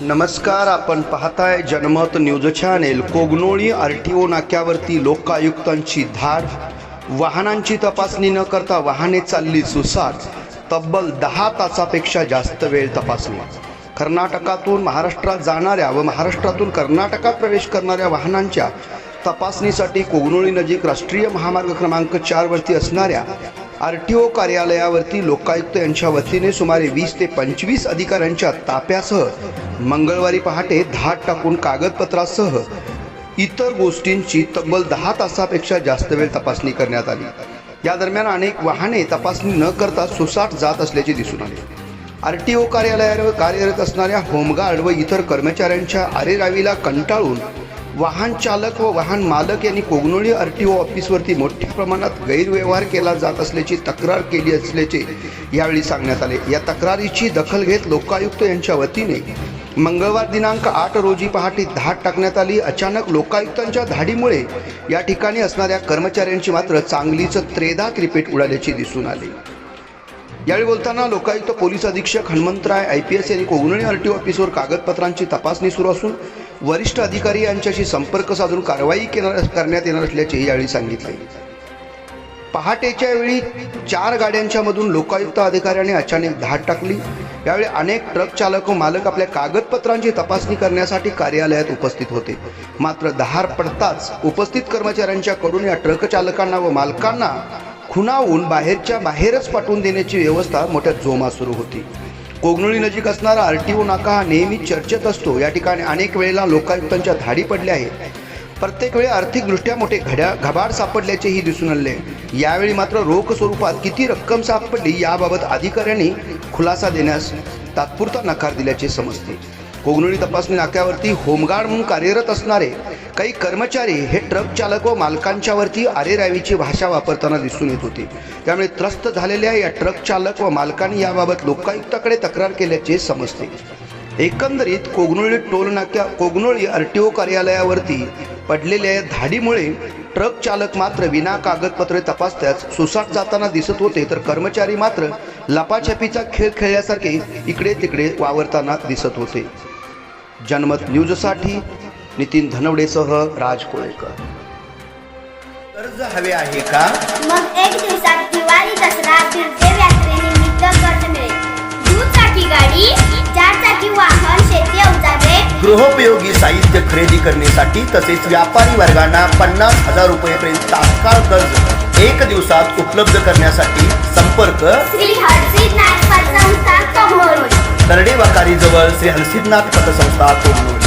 नमस्कार आपण पाहताय Janmat news channel. Kognoli R T O नाक्यावरती लोकायुक्तांची धाड वाहनांची तपासणी न करता वाहने चालली सुसाट. तब्बल दहा तासापेक्षा जास्त वेळ तपासणी. कर्नाटकातून महाराष्ट्रात जाणाऱ्या व महाराष्ट्रातून कर्नाटकात प्रवेश करणाऱ्या वाहनांच्या तपासणीसाठी कोगनोळी नजीक राष्ट्रीय महामार्ग क्रमांक चारवरती असणाऱ्या आर टी ओ कार्यालयावरती लोकायुक्त यांच्या वतीने सुमारे वीस ते पंचवीस अधिकाऱ्यांच्या ताप्यासह मंगळवारी पहाटे धाड टाकून कागदपत्रासह इतर गोष्टींची तब्बल दहा तासापेक्षा जास्त वेळ तपासणी करण्यात आली. या दरम्यान अनेक वाहने तपासणी न करता सुसाट जात असल्याचे दिसून आले. आर टी ओ कार्यालयावर कार्यरत असणाऱ्या होमगार्ड व इतर कर्मचाऱ्यांच्या आरेरावीला कंटाळून वाहन चालक व वाहन मालक यांनी कोगनोळी आर टी ओ ऑफिसवरती मोठ्या प्रमाणात गैरव्यवहार केला जात असल्याची तक्रार केली असल्याचे यावेळी सांगण्यात आले. या तक्रारीची दखल घेत लोकायुक्त यांच्या वतीने मंगळवार दिनांक आठ रोजी पहाटे धाड टाकण्यात आली. अचानक लोकायुक्तांच्या धाडीमुळे या ठिकाणी असणाऱ्या कर्मचाऱ्यांची मात्र चांगलीच त्रेदा क्रिपेट उडाल्याची दिसून आली. यावेळी बोलताना लोकायुक्त पोलीस अधीक्षक हनुमंतराय आय पी एस यांनी कोगनळी आर टी ऑफिसवर कागदपत्रांची तपासणी सुरू असून वरिष्ठ अधिकारी यांच्याशी संपर्क साधून कारवाई केणार करण्यात येणार असल्याचे यावेळी सांगितले. पहाटेच्या वेळी चार गाड्यांच्या मधून लोकायुक्त अधिकाऱ्याने अचानक धाड टाकली. यावेळी अनेक ट्रक चालक व मालक आपल्या कागदपत्रांची तपासणी करण्यासाठी कार्यालयात उपस्थित होते. मात्र दहार पडताच उपस्थित कर्मचाऱ्यांच्या कडून या ट्रक चालकांना व मालकांना खुणावून बाहेरच्या बाहेरच पाठवून देण्याची व्यवस्था मोठ्या जोमात सुरू होती. कोगनोळी नजीक असणारा आर टी ओ नाका हा नेहमी चर्चेत असतो. या ठिकाणी अनेक वेळेला लोकायुक्तांच्या धाडी पडल्या आहेत. प्रत्येक वेळी आर्थिकदृष्ट्या मोठे घड्या घबाड सापडल्याचेही दिसून आले. यावेळी मात्र रोख स्वरूपात किती रक्कम सापडली याबाबत अधिकाऱ्यांनी खुलासा देण्यास तात्पुरता नकार दिल्याचे समजते. कोगनोळी तपासणी नाक्यावरती होमगार्ड म्हणून कार्यरत असणारे काही कर्मचारी हे ट्रक चालक व मालकांच्यावरती आरेरावीची भाषा वापरताना दिसून येत होते. त्यामुळे त्रस्त झालेल्या या ट्रक चालक व मालकांनी याबाबत लोकायुक्ताकडे तक्रार केल्याचे समजते. एकंदरीत Kognoli टोलनाक्या Kognoli R T O कार्यालयावरती पडलेल्या या धाडीमुळे ट्रक चालक मात्र विना कागदपत्रे तपासत्याच सुसाट जाताना दिसत होते तर कर्मचारी मात्र लपाछपीचा खेळ खेळल्यासारखे इकडे तिकडे वावरताना दिसत होते. जनमत न्यूजसाठी नितीन धनवडेसह राज कोळेकर. कर्ज हवे आहे का? मग एक दिवसात दिवाळी दसरा दुर्देव यात्रेनिमित्त कर्ज मिळेल. दुचाकी गाडी चारचाकी वाहन शेती अवजारे गृहोपयोगी साहित्य खरेदी करण्यासाठी तसेच व्यापारी वर्गांना पन्नास हजार रुपयेपर्यंत तात्काळ कर्ज एक दिवसात उपलब्ध करण्यासाठी संपर्क श्री हरसिद्ध नाथ पतसंस्था कमोड दरडे वाकारी जवळ श्री हलसिद्धनाथ पतसंस्था कोगनोळी